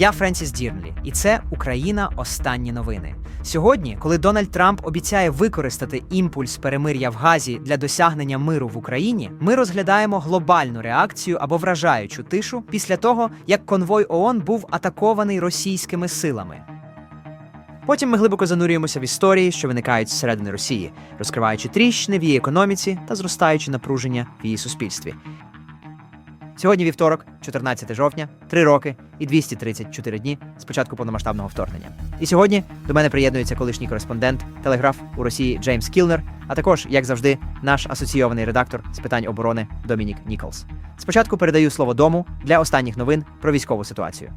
Я Френсіс Дірнлі, і це Україна. Останні новини. Сьогодні, коли Дональд Трамп обіцяє використати імпульс перемир'я в Газі для досягнення миру в Україні, ми розглядаємо глобальну реакцію або вражаючу тишу після того, як конвой ООН був атакований російськими силами. Потім ми глибоко занурюємося в історії, що виникають зсередини Росії, розкриваючи тріщини в її економіці та зростаючи напруження в її суспільстві. Сьогодні вівторок, 14 жовтня, 3 роки і 234 дні з початку повномасштабного вторгнення. І сьогодні до мене приєднується колишній кореспондент Телеграф у Росії Джеймс Кілнер, а також, як завжди, наш асоційований редактор з питань оборони Домінік Ніколс. Спочатку передаю слово дому для останніх новин про військову ситуацію.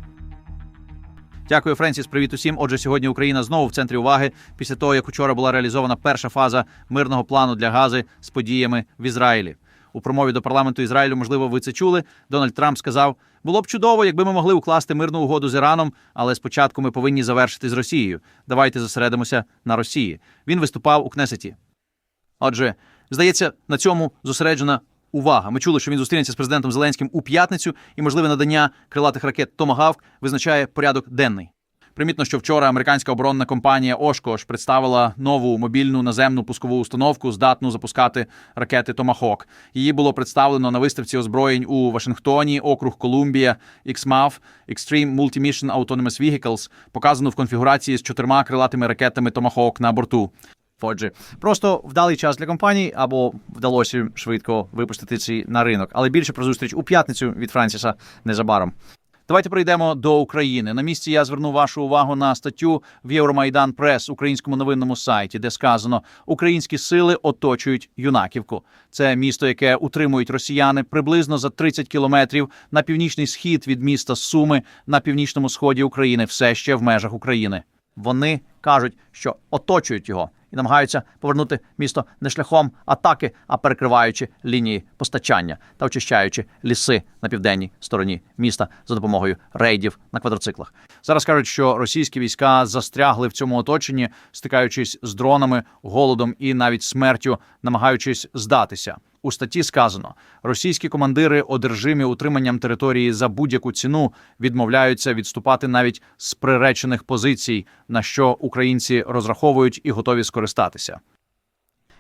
Дякую, Френсіс. Привіт усім. Отже, сьогодні Україна знову в центрі уваги після того, як учора була реалізована перша фаза мирного плану для Гази з подіями в Ізраїлі. У промові до парламенту Ізраїлю, можливо, ви це чули. Дональд Трамп сказав: було б чудово, якби ми могли укласти мирну угоду з Іраном, але спочатку ми повинні завершити з Росією. Давайте зосередимося на Росії. Він виступав у Кнесеті. Отже, здається, на цьому зосереджена увага. Ми чули, що він зустрінеться з президентом Зеленським у п'ятницю, і можливе надання крилатих ракет Томагавк визначає порядок денний. Примітно, що вчора американська оборонна компанія Ошкош представила нову мобільну наземну пускову установку, здатну запускати ракети Томахок. Її було представлено на виставці озброєнь у Вашингтоні, округ Колумбія, XMAV, Extreme Multi-Mission Autonomous Vehicles, показано в конфігурації з чотирма крилатими ракетами Томахок на борту. Отже, просто вдалий час для компанії або вдалося швидко випустити ці на ринок. Але більше про зустріч у п'ятницю від Франсіса незабаром. Давайте прийдемо до України. На місці я зверну вашу увагу на статтю в Євромайдан Прес, українському новинному сайті, де сказано: Українські сили оточують юнаківку. Це місто, яке утримують росіяни приблизно за 30 кілометрів на північний схід від міста Суми на північному сході України, все ще в межах України. Вони кажуть, що оточують його і намагаються повернути місто не шляхом атаки, а перекриваючи лінії постачання та очищаючи ліси на південній стороні міста за допомогою рейдів на квадроциклах. Зараз кажуть, що російські війська застрягли в цьому оточенні, стикаючись з дронами, голодом і навіть смертю, намагаючись здатися. У статті сказано, російські командири, одержимі утриманням території за будь-яку ціну, відмовляються відступати навіть з приречених позицій, на що українці розраховують і готові скористатися.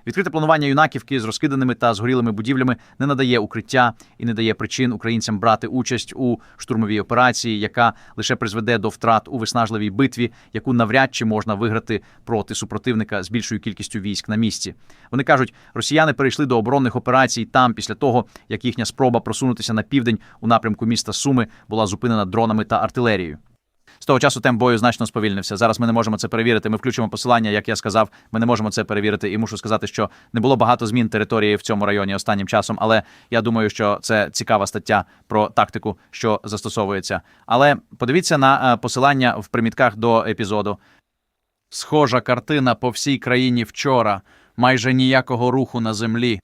Відкрите планування юнаківки з розкиданими та згорілими будівлями не надає укриття і не дає причин українцям брати участь у штурмовій операції, яка лише призведе до втрат у виснажливій битві, яку навряд чи можна виграти проти супротивника з більшою кількістю військ на місці. Вони кажуть, росіяни перейшли до оборонних операцій там після того, як їхня спроба просунутися на південь у напрямку міста Суми була зупинена дронами та артилерією. З того часу темп бою значно сповільнився. Зараз ми не можемо це перевірити. Ми включимо посилання, як я сказав. Ми не можемо це перевірити, і мушу сказати, що не було багато змін території в цьому районі останнім часом. Але я думаю, що це цікава стаття про тактику, що застосовується. Але подивіться на е, посилання в примітках до епізоду. Схожа картина по всій країні вчора. Майже ніякого руху на землі.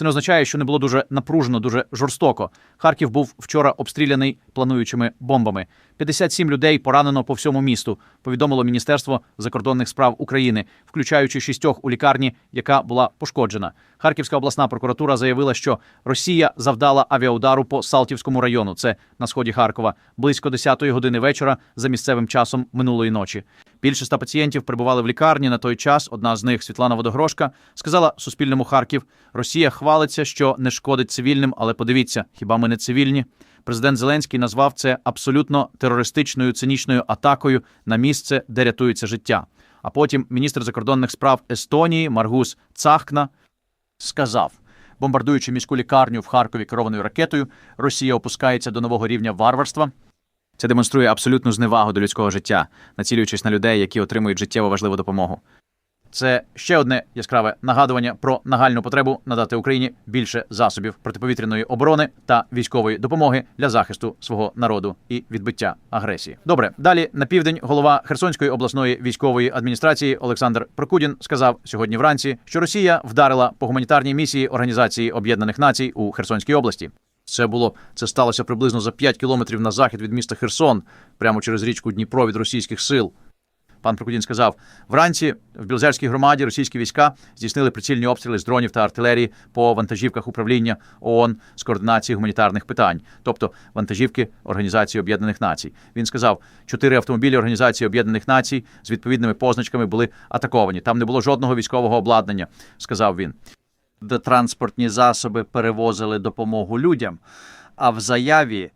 Це не означає, що не було дуже напружено, дуже жорстоко. Харків був вчора обстріляний плануючими бомбами. 57 людей поранено по всьому місту. Повідомило Міністерство закордонних справ України, включаючи шістьох у лікарні, яка була пошкоджена. Харківська обласна прокуратура заявила, що Росія завдала авіаудару по Салтівському району. Це на сході Харкова, близько 10-ї години вечора за місцевим часом минулої ночі. Більше ста пацієнтів перебували в лікарні на той час. Одна з них, Світлана Водогрошка, сказала Суспільному Харків: Росія хвалиться, що не шкодить цивільним, але подивіться, хіба ми не цивільні? Президент Зеленський назвав це абсолютно терористичною цинічною атакою на місце, де рятується життя. А потім міністр закордонних справ Естонії Маргус Цахкна сказав. Бомбардуючи міську лікарню в Харкові керованою ракетою, Росія опускається до нового рівня варварства. Це демонструє абсолютну зневагу до людського життя, націлюючись на людей, які отримують життєво важливу допомогу. Це ще одне яскраве нагадування про нагальну потребу надати Україні більше засобів протиповітряної оборони та військової допомоги для захисту свого народу і відбиття агресії. Добре, далі на південь голова Херсонської обласної військової адміністрації Олександр Прокудін сказав сьогодні вранці, що Росія вдарила по гуманітарній місії Організації Об'єднаних Націй у Херсонській області. Це було це сталося приблизно за 5 кілометрів на захід від міста Херсон, прямо через річку Дніпро від російських сил. Пан Прокудін сказав: вранці в Білозерській громаді російські війська здійснили прицільні обстріли з дронів та артилерії по вантажівках управління ООН з координації гуманітарних питань, тобто вантажівки Організації Об'єднаних Націй. Він сказав, чотири автомобілі Організації Об'єднаних Націй з відповідними позначками були атаковані. Там не було жодного військового обладнання, сказав він. Де транспортні засоби перевозили допомогу людям. А в заяві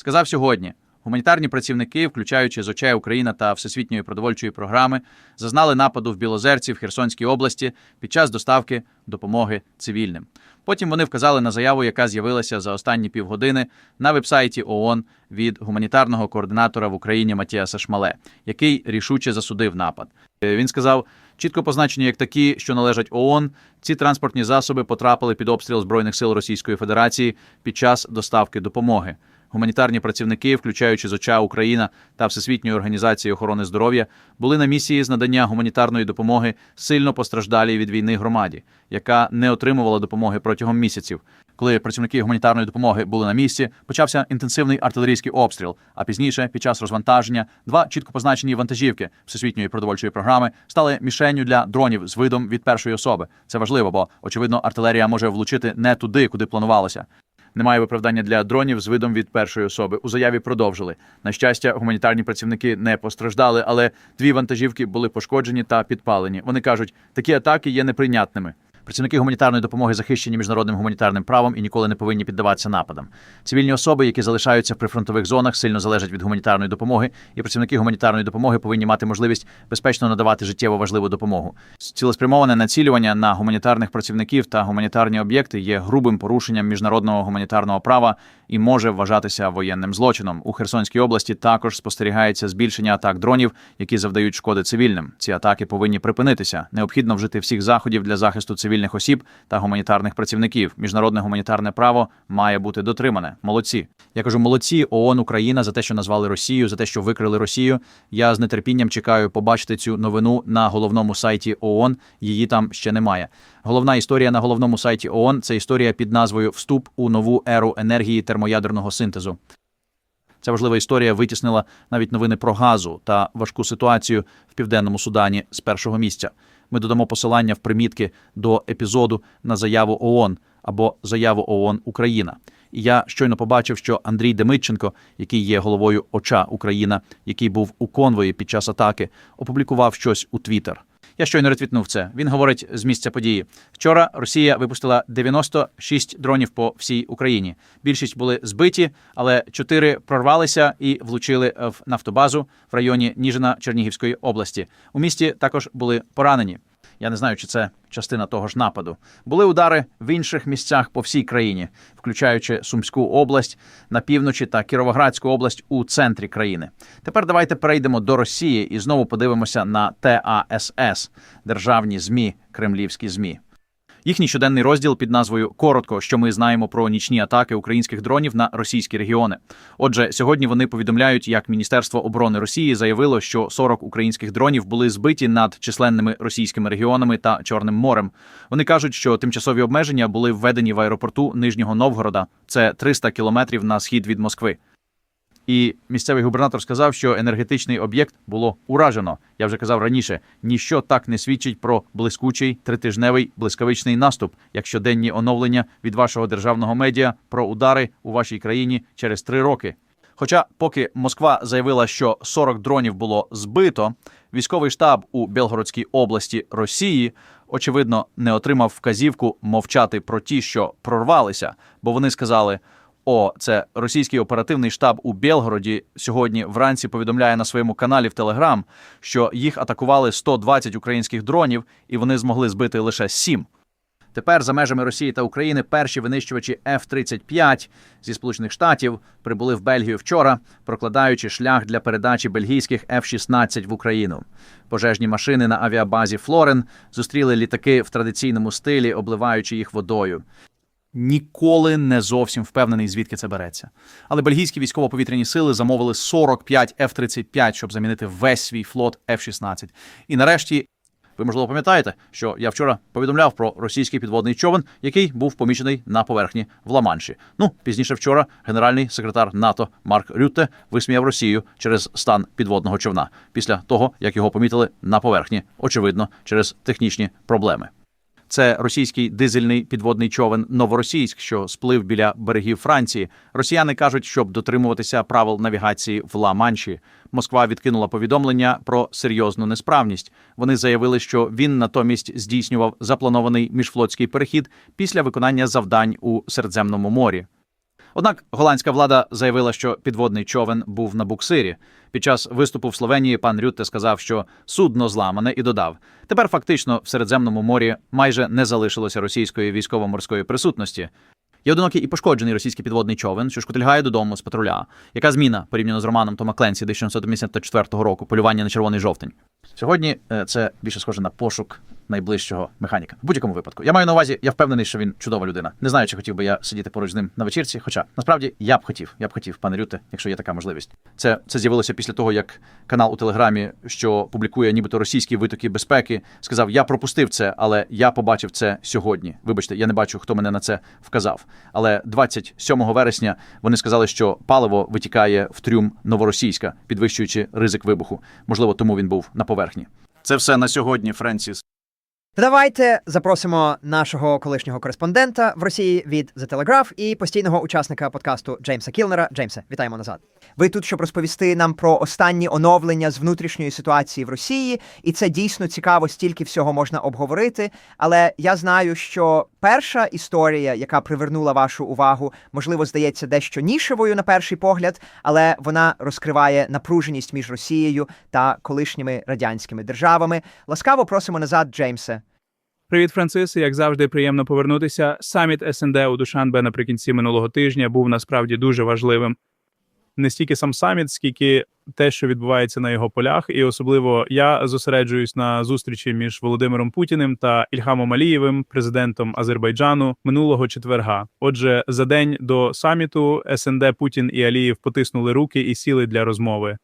Сказав сьогодні. Гуманітарні працівники, включаючи з очей Україна та Всесвітньої продовольчої програми, зазнали нападу в Білозерці в Херсонській області під час доставки допомоги цивільним. Потім вони вказали на заяву, яка з'явилася за останні півгодини на вебсайті ООН від гуманітарного координатора в Україні Матіаса Шмале, який рішуче засудив напад. Е, Він сказав, чітко позначені як такі, що належать ООН, ці транспортні засоби потрапили під обстріл збройних сил Російської Федерації під час доставки допомоги. Гуманітарні працівники, включаючи з оча Україна та Всесвітньої організації охорони здоров'я, були на місії з надання гуманітарної допомоги сильно постраждалій від війни громаді, яка не отримувала допомоги протягом місяців. Коли працівники гуманітарної допомоги були на місці, почався інтенсивний артилерійський обстріл. А пізніше, під час розвантаження, два чітко позначені вантажівки всесвітньої продовольчої програми стали мішенню для дронів з видом від першої особи. Це важливо, бо очевидно артилерія може влучити не туди, куди планувалося. Немає виправдання для дронів з видом від першої особи. У заяві продовжили. На щастя, гуманітарні працівники не постраждали, але дві вантажівки були пошкоджені та підпалені. Вони кажуть, такі атаки є неприйнятними. Працівники гуманітарної допомоги захищені міжнародним гуманітарним правом і ніколи не повинні піддаватися нападам. Цивільні особи, які залишаються в прифронтових зонах, сильно залежать від гуманітарної допомоги, і працівники гуманітарної допомоги повинні мати можливість безпечно надавати життєво важливу допомогу. Цілеспрямоване націлювання на гуманітарних працівників та гуманітарні об'єкти є грубим порушенням міжнародного гуманітарного права і може вважатися воєнним злочином. У Херсонській області також спостерігається збільшення атак дронів, які завдають шкоди цивільним. Ці атаки повинні припинитися. Необхідно вжити всіх заходів для захисту цивільних осіб та гуманітарних працівників. Міжнародне гуманітарне право має бути дотримане. Молодці. Я кажу, молодці ООН Україна за те, що назвали Росію, за те, що викрили Росію. Я з нетерпінням чекаю побачити цю новину на головному сайті ООН. Її там ще немає. Головна історія на головному сайті ООН – це історія під назвою Вступ у нову еру енергії термоядерного синтезу. Ця важлива історія витіснила навіть новини про газу та важку ситуацію в південному Судані з першого місця. Ми додамо посилання в примітки до епізоду на заяву ООН або заяву ООН Україна. І я щойно побачив, що Андрій Демитченко, який є головою ОЧА Україна, який був у конвої під час атаки, опублікував щось у Твіттер. Я щойно ретвітнув це. Він говорить з місця події. Вчора Росія випустила 96 дронів по всій Україні. Більшість були збиті, але чотири прорвалися і влучили в нафтобазу в районі Ніжина Чернігівської області. У місті також були поранені. Я не знаю, чи це частина того ж нападу. Були удари в інших місцях по всій країні, включаючи Сумську область на півночі та Кіровоградську область у центрі країни. Тепер давайте перейдемо до Росії і знову подивимося на ТАСС – державні змі, кремлівські змі. Їхній щоденний розділ під назвою Коротко, що ми знаємо про нічні атаки українських дронів на російські регіони. Отже, сьогодні вони повідомляють, як Міністерство оборони Росії заявило, що 40 українських дронів були збиті над численними російськими регіонами та Чорним морем. Вони кажуть, що тимчасові обмеження були введені в аеропорту Нижнього Новгорода. Це 300 кілометрів на схід від Москви. І місцевий губернатор сказав, що енергетичний об'єкт було уражено. Я вже казав раніше, ніщо так не свідчить про блискучий тритижневий блискавичний наступ, як щоденні оновлення від вашого державного медіа про удари у вашій країні через три роки. Хоча, поки Москва заявила, що 40 дронів було збито, військовий штаб у Белгородській області Росії очевидно не отримав вказівку мовчати про ті, що прорвалися, бо вони сказали. О, це російський оперативний штаб у Белгороді сьогодні вранці повідомляє на своєму каналі в Телеграм, що їх атакували 120 українських дронів, і вони змогли збити лише 7. Тепер за межами Росії та України перші винищувачі F-35 зі Сполучених Штатів прибули в Бельгію вчора, прокладаючи шлях для передачі бельгійських F-16 в Україну. Пожежні машини на авіабазі Флорен зустріли літаки в традиційному стилі, обливаючи їх водою. Ніколи не зовсім впевнений, звідки це береться. Але бельгійські військово-повітряні сили замовили 45 F-35, щоб замінити весь свій флот F-16. І нарешті Ви можливо пам'ятаєте, що я вчора повідомляв про російський підводний човен, який був помічений на поверхні в Ла-Манші. Ну пізніше вчора генеральний секретар НАТО Марк Рютте висміяв Росію через стан підводного човна після того, як його помітили на поверхні, очевидно, через технічні проблеми. Це російський дизельний підводний човен Новоросійськ, що сплив біля берегів Франції. Росіяни кажуть, щоб дотримуватися правил навігації в Ла-Манші. Москва відкинула повідомлення про серйозну несправність. Вони заявили, що він натомість здійснював запланований міжфлотський перехід після виконання завдань у Середземному морі. Однак голландська влада заявила, що підводний човен був на буксирі. Під час виступу в Словенії пан Рютте сказав, що судно зламане, і додав: тепер фактично в Середземному морі майже не залишилося російської військово-морської присутності. Є одинокий і пошкоджений російський підводний човен, що шкутильгає додому з патруля. Яка зміна порівняно з романом Тома Кленсі 1954 року полювання на червоний жовтень? Сьогодні е, це більше схоже на пошук найближчого механіка. В будь-якому випадку. Я маю на увазі, я впевнений, що він чудова людина. Не знаю, чи хотів би я сидіти поруч з ним на вечірці. Хоча насправді я б хотів, я б хотів, пане Рюте, якщо є така можливість. Це, це з'явилося після того, як канал у Телеграмі, що публікує нібито російські витоки безпеки, сказав: Я пропустив це, але я побачив це сьогодні. Вибачте, я не бачу, хто мене на це вказав. Але 27 вересня вони сказали, що паливо витікає в трюм новоросійська, підвищуючи ризик вибуху. Можливо, тому він був на поверхні. Це все на сьогодні, Френсіс. Давайте запросимо нашого колишнього кореспондента в Росії від The Telegraph і постійного учасника подкасту Джеймса Кілнера. Джеймсе, вітаємо назад. Ви тут, щоб розповісти нам про останні оновлення з внутрішньої ситуації в Росії, і це дійсно цікаво, стільки всього можна обговорити. Але я знаю, що перша історія, яка привернула вашу увагу, можливо, здається дещо нішевою на перший погляд, але вона розкриває напруженість між Росією та колишніми радянськими державами. Ласкаво просимо назад, Джеймсе. Привіт, Францисе. Як завжди, приємно повернутися. Саміт СНД у Душанбе наприкінці минулого тижня був насправді дуже важливим. Не стільки сам саміт, скільки те, що відбувається на його полях, і особливо я зосереджуюсь на зустрічі між Володимиром Путіним та Ільхамом Алієвим, президентом Азербайджану, минулого четверга. Отже, за день до саміту СНД Путін і Алієв потиснули руки і сіли для розмови.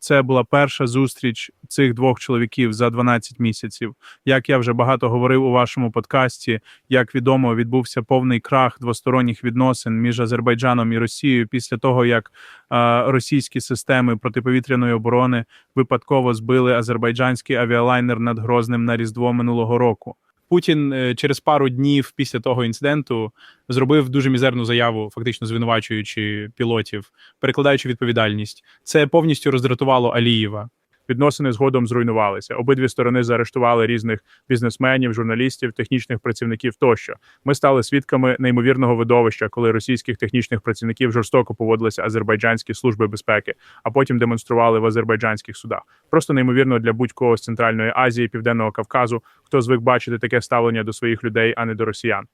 Це була перша зустріч цих двох чоловіків за 12 місяців. Як я вже багато говорив у вашому подкасті, як відомо, відбувся повний крах двосторонніх відносин між Азербайджаном і Росією після того, як е, російські системи протиповітряної оборони випадково збили азербайджанський авіалайнер над Грозним на Різдво минулого року. Путін е, через пару днів після того інциденту зробив дуже мізерну заяву, фактично звинувачуючи пілотів, перекладаючи відповідальність. Це повністю роздратувало Алієва. Відносини згодом зруйнувалися. Обидві сторони заарештували різних бізнесменів, журналістів, технічних працівників тощо. Ми стали свідками неймовірного видовища, коли російських технічних працівників жорстоко поводилися азербайджанські служби безпеки, а потім демонстрували в азербайджанських судах. Просто неймовірно для будь-кого з Центральної Азії, Південного Кавказу, хто звик бачити таке ставлення до своїх людей, а не до росіян.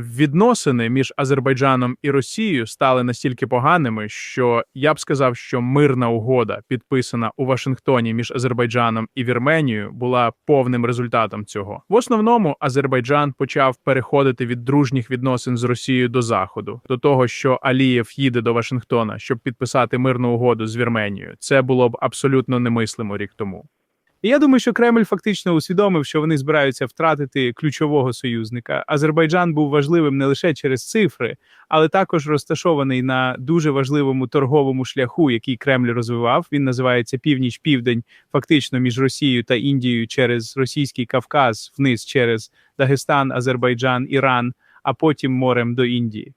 Відносини між Азербайджаном і Росією стали настільки поганими, що я б сказав, що мирна угода, підписана у Вашингтоні між Азербайджаном і Вірменією, була повним результатом цього. В основному Азербайджан почав переходити від дружніх відносин з Росією до Заходу, до того, що Алієв їде до Вашингтона, щоб підписати мирну угоду з Вірменією. Це було б абсолютно немислимо рік тому. І я думаю, що Кремль фактично усвідомив, що вони збираються втратити ключового союзника. Азербайджан був важливим не лише через цифри, але також розташований на дуже важливому торговому шляху, який Кремль розвивав. Він називається Північ-Південь, фактично між Росією та Індією через Російський Кавказ, вниз через Дагестан, Азербайджан, Іран, а потім морем до Індії.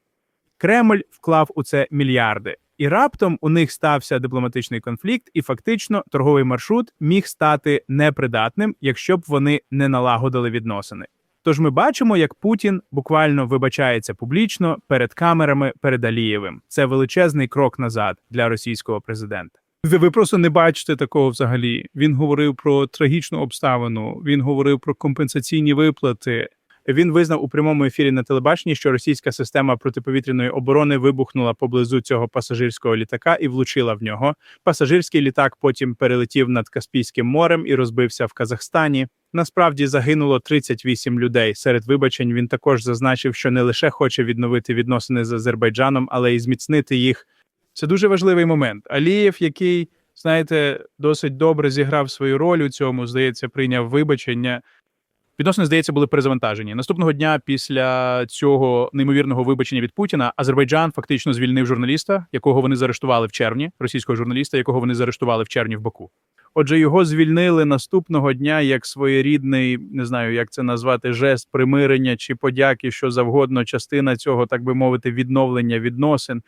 Кремль вклав у це мільярди. І раптом у них стався дипломатичний конфлікт, і фактично торговий маршрут міг стати непридатним, якщо б вони не налагодили відносини. Тож ми бачимо, як Путін буквально вибачається публічно перед камерами перед Алієвим. Це величезний крок назад для російського президента. Ви, просто не бачите такого взагалі. Він говорив про трагічну обставину. Він говорив про компенсаційні виплати. Він визнав у прямому ефірі на телебаченні, що російська система протиповітряної оборони вибухнула поблизу цього пасажирського літака і влучила в нього. Пасажирський літак потім перелетів над Каспійським морем і розбився в Казахстані. Насправді загинуло 38 людей. Серед вибачень він також зазначив, що не лише хоче відновити відносини з Азербайджаном, але й зміцнити їх. Це дуже важливий момент. Алієв, який знаєте, досить добре зіграв свою роль у цьому. Здається, прийняв вибачення. Відносини, здається, були перезавантажені. Наступного дня після цього неймовірного вибачення від Путіна Азербайджан фактично звільнив журналіста, якого вони заарештували в червні, російського журналіста, якого вони заарештували в червні в Баку. Отже, його звільнили наступного дня як своєрідний, не знаю, як це назвати, жест примирення чи подяки, що завгодно, частина цього, так би мовити, відновлення відносин.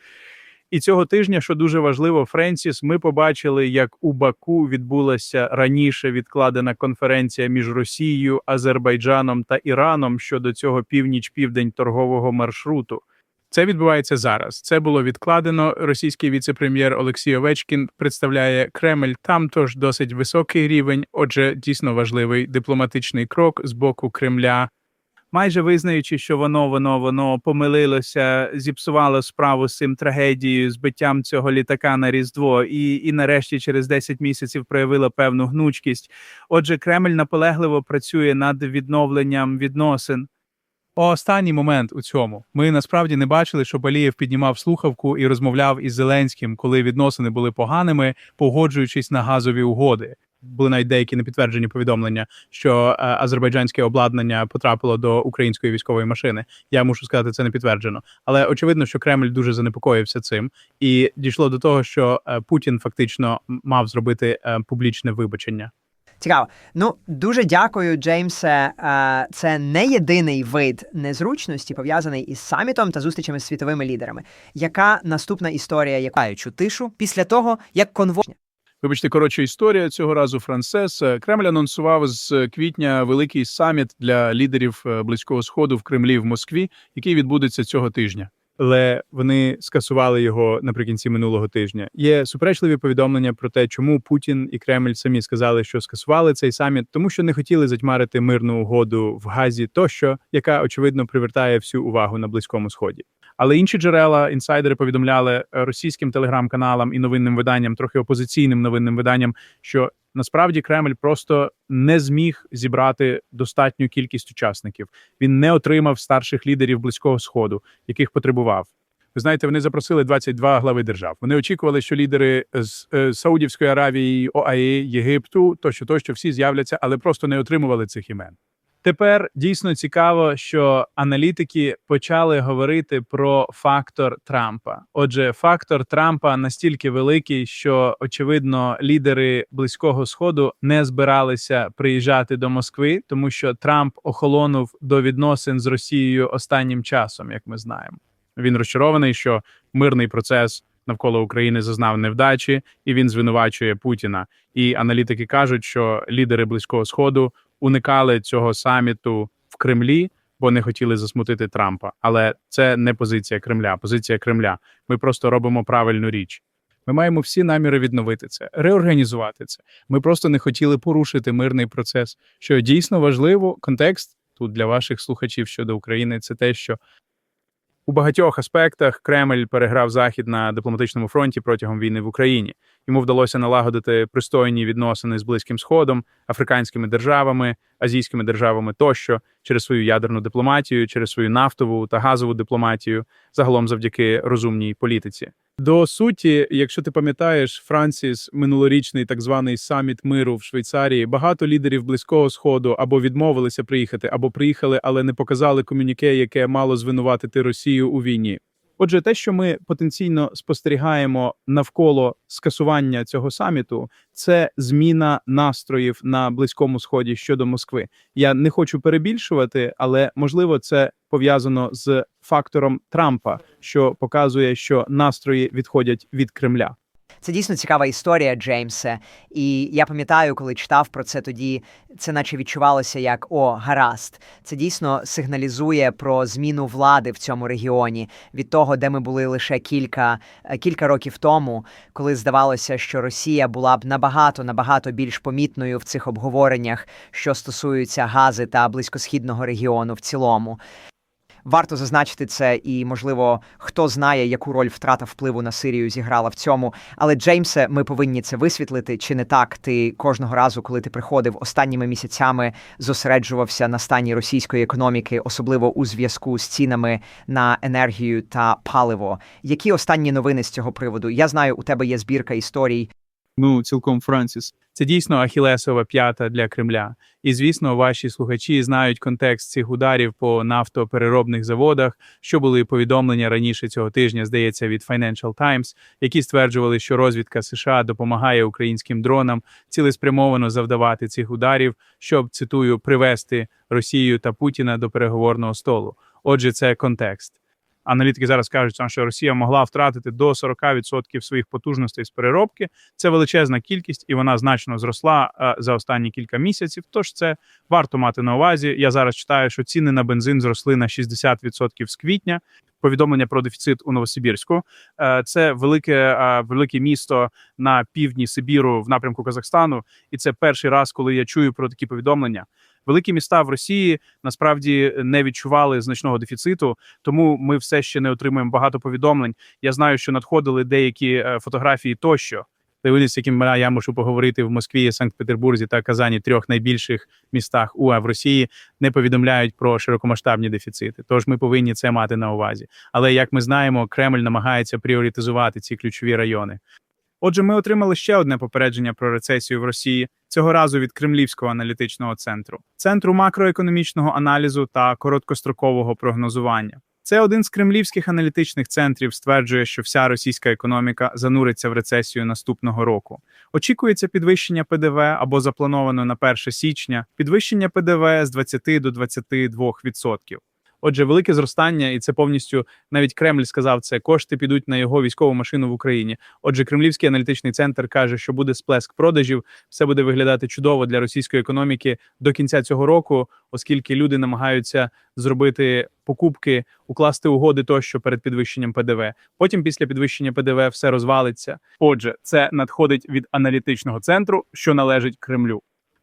І цього тижня, що дуже важливо, Френсіс, ми побачили, як у Баку відбулася раніше відкладена конференція між Росією, Азербайджаном та Іраном щодо цього північ-південь торгового маршруту. Це відбувається зараз. Це було відкладено. Російський віце-прем'єр Олексій Овечкін представляє Кремль. Там тож досить високий рівень. Отже, дійсно важливий дипломатичний крок з боку Кремля. Майже визнаючи, що воно воно воно помилилося, зіпсувало справу з цим трагедією, збиттям цього літака на різдво, і, і нарешті через 10 місяців проявило певну гнучкість. Отже, Кремль наполегливо працює над відновленням відносин. Останній момент у цьому ми насправді не бачили, що Балієв піднімав слухавку і розмовляв із Зеленським, коли відносини були поганими, погоджуючись на газові угоди. Були навіть деякі непідтверджені повідомлення, що е, азербайджанське обладнання потрапило до української військової машини. Я мушу сказати, це не підтверджено. Але очевидно, що Кремль дуже занепокоївся цим, і дійшло до того, що е, Путін фактично мав зробити е, публічне вибачення. Цікаво. Ну дуже дякую, Джеймсе. Це не єдиний вид незручності, пов'язаний із самітом та зустрічами з світовими лідерами. Яка наступна історія, якаючу тишу після того, як конвой Вибачте, коротша історія цього разу. Францес Е, Кремль анонсував з квітня великий саміт для лідерів е, близького сходу в Кремлі в Москві, який відбудеться цього тижня. Але вони скасували його наприкінці минулого тижня. Є суперечливі повідомлення про те, чому Путін і Кремль самі сказали, що скасували цей саміт, тому що не хотіли затьмарити мирну угоду в Газі, тощо, яка очевидно привертає всю увагу на близькому сході. Але інші джерела інсайдери повідомляли е, російським телеграм-каналам і новинним виданням, трохи опозиційним новинним виданням, що насправді Кремль просто не зміг зібрати достатню кількість учасників. Він не отримав старших лідерів близького сходу, яких потребував. Ви знаєте, вони запросили 22 глави держав. Вони очікували, що лідери з е, Саудівської Аравії, ОАЕ, Єгипту, тощо, тощо всі з'являться, але просто не отримували цих імен. Тепер дійсно цікаво, що аналітики почали говорити про фактор Трампа. Отже, фактор Трампа настільки великий, що очевидно лідери близького сходу не збиралися приїжджати до Москви, тому що Трамп охолонув до відносин з Росією останнім часом, як ми знаємо. Він розчарований, що мирний процес навколо України зазнав невдачі, і він звинувачує Путіна. І аналітики кажуть, що лідери близького сходу уникали цього саміту в Кремлі, бо не хотіли засмутити Трампа. Але це не позиція Кремля. Позиція Кремля. Ми просто робимо правильну річ. Ми маємо всі наміри відновити це, реорганізувати це. Ми просто не хотіли порушити мирний процес. Що дійсно важливо, контекст тут для ваших слухачів щодо України це те, що у багатьох аспектах Кремль переграв Захід на дипломатичному фронті протягом війни в Україні. Йому вдалося налагодити пристойні відносини з Близьким Сходом, африканськими державами, азійськими державами тощо через свою ядерну дипломатію, через свою нафтову та газову дипломатію, загалом завдяки розумній політиці. До суті, якщо ти пам'ятаєш, Франсіс, минулорічний так званий саміт миру в Швейцарії, багато лідерів близького сходу або відмовилися приїхати, або приїхали, але не показали комюніке, яке мало звинуватити Росію у війні. Отже, те, що ми потенційно спостерігаємо навколо скасування цього саміту, це зміна настроїв на близькому сході щодо Москви. Я не хочу перебільшувати, але можливо це пов'язано з фактором Трампа, що показує, що настрої відходять від Кремля. Це дійсно цікава історія, Джеймсе. І я пам'ятаю, коли читав про це тоді, це наче відчувалося як о, гаразд. Це дійсно сигналізує про зміну влади в цьому регіоні від того, де ми були лише кілька, е, кілька років тому, коли здавалося, що Росія була б набагато набагато більш помітною в цих обговореннях, що стосуються Гази та близькосхідного регіону в цілому. Варто зазначити це, і можливо, хто знає, яку роль втрата впливу на Сирію зіграла в цьому. Але Джеймсе, ми повинні це висвітлити. Чи не так? Ти кожного разу, коли ти приходив останніми місяцями, зосереджувався на стані російської економіки, особливо у зв'язку з цінами на енергію та паливо. Які останні новини з цього приводу? Я знаю, у тебе є збірка історій. Ну, цілком Франсіс. Це дійсно ахілесова п'ята для Кремля. І звісно, ваші слухачі знають контекст цих ударів по нафтопереробних заводах, що були повідомлення раніше цього тижня, здається, від Financial Times, які стверджували, що розвідка США допомагає українським дронам цілеспрямовано завдавати цих ударів, щоб цитую привести Росію та Путіна до переговорного столу. Отже, це контекст. Аналітики зараз кажуть, що Росія могла втратити до 40% своїх потужностей з переробки. Це величезна кількість, і вона значно зросла е, за останні кілька місяців. Тож це варто мати на увазі. Я зараз читаю, що ціни на бензин зросли на 60% з квітня. Повідомлення про дефіцит у Новосибірську. Е, Це велике, е, велике місто на півдні Сибіру в напрямку Казахстану, і це перший раз, коли я чую про такі повідомлення. Великі міста в Росії насправді не відчували значного дефіциту, тому ми все ще не отримуємо багато повідомлень. Я знаю, що надходили деякі е, фотографії тощо. Дивились, яким я можу поговорити в Москві, Санкт-Петербурзі та Казані, трьох найбільших містах УА в Росії, не повідомляють про широкомасштабні дефіцити. Тож ми повинні це мати на увазі. Але як ми знаємо, Кремль намагається пріоритизувати ці ключові райони. Отже, ми отримали ще одне попередження про рецесію в Росії цього разу від Кремлівського аналітичного центру, центру макроекономічного аналізу та короткострокового прогнозування. Це один з кремлівських аналітичних центрів стверджує, що вся російська економіка зануриться в рецесію наступного року. Очікується підвищення ПДВ або заплановано на 1 січня підвищення ПДВ з 20 до 22%. Отже, велике зростання, і це повністю навіть Кремль сказав це. Кошти підуть на його військову машину в Україні. Отже, Кремлівський аналітичний центр каже, що буде сплеск продажів. Все буде виглядати чудово для російської економіки до кінця цього року, оскільки люди намагаються зробити покупки, укласти угоди тощо перед підвищенням ПДВ. Потім, після підвищення ПДВ, все розвалиться. Отже, це надходить від аналітичного центру, що належить Кремлю.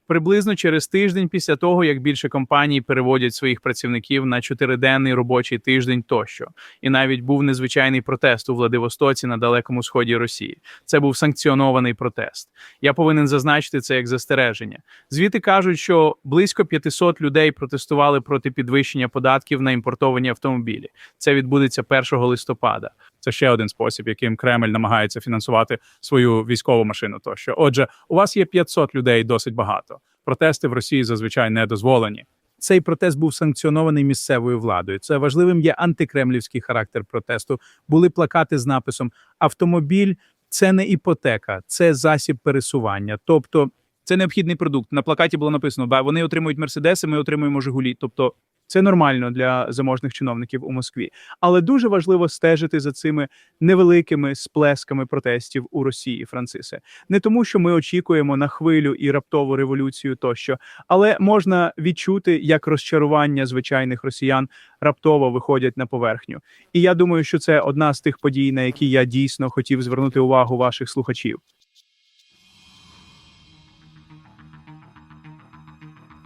Приблизно через тиждень після того, як більше компаній переводять своїх працівників на чотириденний робочий тиждень тощо, і навіть був незвичайний протест у Владивостоці на далекому сході Росії. Це був санкціонований протест. Я повинен зазначити це як застереження. Звіти кажуть, що близько 500 людей протестували проти підвищення податків на імпортовані автомобілі. Це відбудеться 1 листопада. Це ще один спосіб, яким Кремль намагається фінансувати свою військову машину. Тощо, отже, у вас є 500 людей, досить багато. Протести в Росії зазвичай не дозволені. Цей протест був санкціонований місцевою владою. Це важливим є антикремлівський характер протесту. Були плакати з написом Автомобіль це не іпотека, це засіб пересування. Тобто це необхідний продукт. На плакаті було написано: «Ба, вони отримують мерседеси, ми отримуємо Жигулі. Тобто це нормально для заможних чиновників у Москві. Але дуже важливо стежити за цими невеликими сплесками протестів у Росії, Францисе. Не тому, що ми очікуємо на хвилю і раптову революцію тощо, але можна відчути, як розчарування звичайних росіян раптово виходять на поверхню. І я думаю, що це одна з тих подій, на які я дійсно хотів звернути увагу ваших слухачів.